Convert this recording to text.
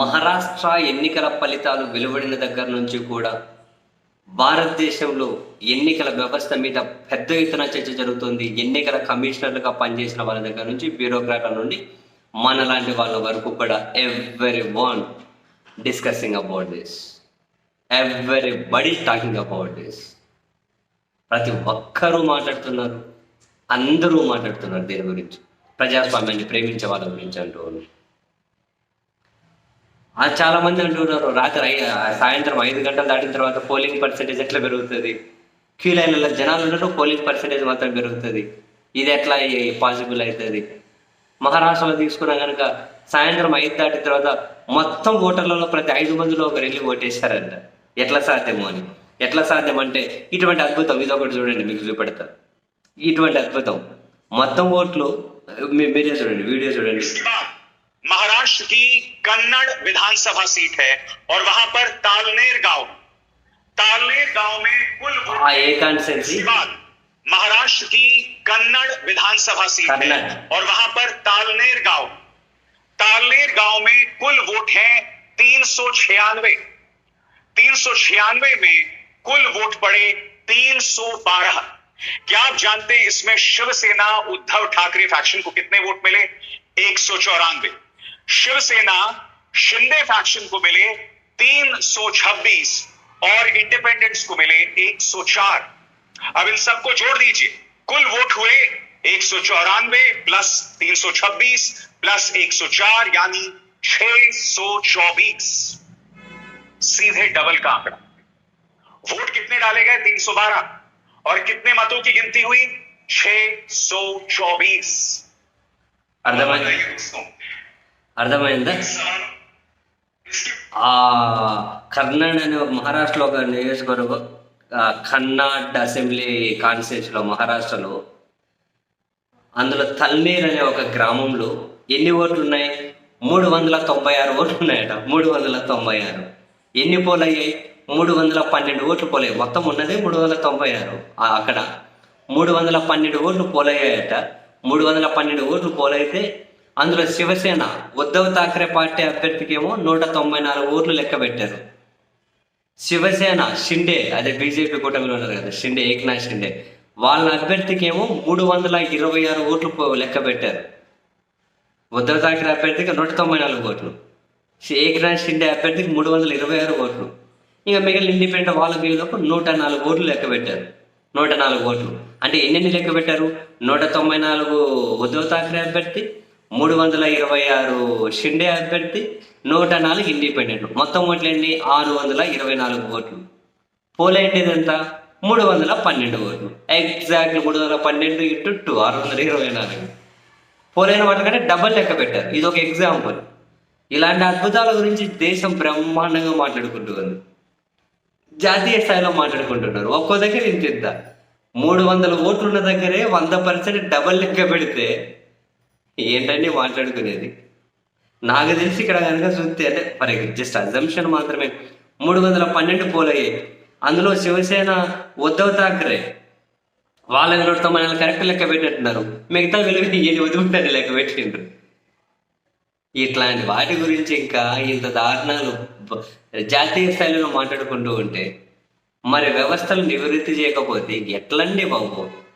మహారాష్ట్ర ఎన్నికల ఫలితాలు వెలువడిన దగ్గర నుంచి కూడా భారతదేశంలో ఎన్నికల వ్యవస్థ మీద పెద్ద ఎత్తున చర్చ జరుగుతుంది. ఎన్నికల కమిషనర్లుగా పనిచేసిన వాళ్ళ దగ్గర నుంచి బ్యూరోక్రాట్ల నుండి మనలాంటి వాళ్ళ వరకు కూడా everyone discussing about this everybody talking about this ప్రతి ఒక్కరూ మాట్లాడుతున్నారు. అందరూ మాట్లాడుతున్నారు దీని గురించి. ప్రజాస్వామ్యాన్ని ప్రేమించే వాళ్ళ గురించి అంటూ అది చాలా మంది అంటున్నారు. రాత్రి సాయంత్రం ఐదు గంటలు దాటిన తర్వాత పోలింగ్ పర్సెంటేజ్ ఎట్లా పెరుగుతుంది? క్యూ లైన్లలో జనాలు ఉండరు పోలింగ్ పర్సెంటేజ్ మాత్రం పెరుగుతుంది. ఇది ఎట్లా పాసిబుల్ అవుతుంది మహారాష్ట్రలో తీసుకున్నా కనుక సాయంత్రం ఐదు దాటిన తర్వాత మొత్తం ఓటర్లలో ప్రతి ఐదు మందిలో ఒకరు వెళ్ళి ఓటేశారంట ఎట్లా సాధ్యము అని. ఎట్లా సాధ్యం అంటే ఇటువంటి అద్భుతం ఇది ఒకటి చూడండి మీకు చూపెడతా. ఇటువంటి అద్భుతం. మొత్తం ఓట్లు మీరే చూడండి వీడియో చూడండి. महाराष्ट्र की कन्नड़ विधानसभा सीट है और वहाँ पर तालनेर गाँव तालनेर गाँव में कुल महाराष्ट्र की कन्नड़ विधानसभा सीट है और वहाँ पर तालनेर गाँव तालनेर गाँव में कुल वोट है तीन सौ छियानवे। तीन सौ छियानवे में कुल वोट पड़े तीन सौ बारह। क्या आप जानते हैं इसमें शिवसेना उद्धव ठाकरे फैक्शन को कितने वोट मिले? एक सौ चौरानवे। शिवसेना शिंदे फैक्शन को मिले तीन सौ छब्बीस और इंडिपेंडेंट्स को मिले 104 अब इन सबको जोड़ दीजिए। कुल वोट हुए एक सौ चौरानवे प्लस तीन सौ छब्बीस प्लस एक सौ चार यानी छह सौ चौबीस। सीधे डबल का आंकड़ा। वोट कितने डाले गए? तीन सौ बारह। और कितने मतों की गिनती हुई? छह सौ चौबीस। అర్థమైందా? ఆ కర్ణాడ్ అనే మహారాష్ట్రలో ఒక నియోజకవర్గం కర్ణాడ్ అసెంబ్లీ కాన్స్టిట్యూన్సీలో మహారాష్ట్రలో అందులో తల్నీర్ అనే ఒక గ్రామంలో ఎన్ని ఓట్లు ఉన్నాయి? మూడు వందల తొంభై ఆరు ఓట్లు ఉన్నాయట. మూడు వందల తొంభై ఆరు ఎన్ని పోలయ్యాయి? మూడు వందల పన్నెండు ఓట్లు పోలే మొత్తం ఉన్నది మూడు వందల తొంభై ఆరు అక్కడ మూడు వందల పన్నెండు ఓట్లు పోలయ్యాయట. మూడు వందల పన్నెండు ఓట్లు పోలైతే అందులో శివసేన ఉద్ధవ్ థాక్రే పార్టీ అభ్యర్థికేమో నూట తొంభై నాలుగు ఓట్లు లెక్క పెట్టారు. శివసేన షిండే అదే బీజేపీ కూటమిలో ఉన్నారు కదా షిండే ఏక్నాథ్ షిండే వాళ్ళ అభ్యర్థికేమో మూడు వందల ఇరవై ఆరు ఓట్లు లెక్క పెట్టారు. ఉద్ధవ్ థాక్రే అభ్యర్థికి నూట తొంభై నాలుగు ఓట్లు. ఏక్నాథ్ షిండే అభ్యర్థికి మూడు వందల ఇరవై ఆరు ఓట్లు. ఇంకా మిగిలిన ఇండిపెండెంట్ వాళ్ళ వీళ్ళకు నూట నాలుగు ఓట్లు లెక్క పెట్టారు. నూట నాలుగు ఓట్లు. అంటే ఎన్నెన్ని లెక్క పెట్టారు? నూట తొంభై నాలుగు ఉద్ధవ్ థాక్రే అభ్యర్థి మూడు వందల ఇరవై ఆరు షిండే అభ్యర్థి నూట నాలుగు ఇండిపెండెంట్ మొత్తం ఓట్లు ఎన్ని? ఆరు వందల ఇరవై నాలుగు ఓట్లు. పోలేంటిది ఎంత మూడు వందల పన్నెండు ఓట్లు. ఎగ్జాక్ట్ మూడు వందల పన్నెండు ఇంటూ టూ ఆరు వందల ఇరవై నాలుగు. పోలైన వాటి కంటే డబల్ లెక్క పెట్టారు. ఇది ఒక ఎగ్జాంపుల్ ఇలాంటి అద్భుతాల గురించి దేశం బ్రహ్మాండంగా మాట్లాడుకుంటున్నారు జాతీయ స్థాయిలో మాట్లాడుకుంటున్నారు. ఒక్కో దగ్గర ఇంత ఇంత మూడు వందల ఓట్లున్న దగ్గరే వంద పర్సెంట్ డబల్ లెక్క పెడితే ఏంటండి మాట్లాడుకునేది? నాకు తెలిసి ఇక్కడ కనుక చూస్తే అంటే ఫర్ జస్ట్ అజంప్షన్ మాత్రమే. మూడు వందల పన్నెండు పోలయ్యాయి అందులో శివసేన ఉద్ధవ్ ఠాక్రే వాళ్ళని నూట తొంభై కరెక్ట్ లెక్క పెట్టినట్టున్నారు. మిగతా విలువ ఏది వదులుంటారు లెక్క పెట్టిండ్రు. ఇట్లాంటి వాటి గురించి ఇంకా ఇంత దారుణాలు జాతీయ స్థాయిలో మాట్లాడుకుంటూ ఉంటే మరి వ్యవస్థలు నివృత్తి చేయకపోతే ఎట్లండి బాబు?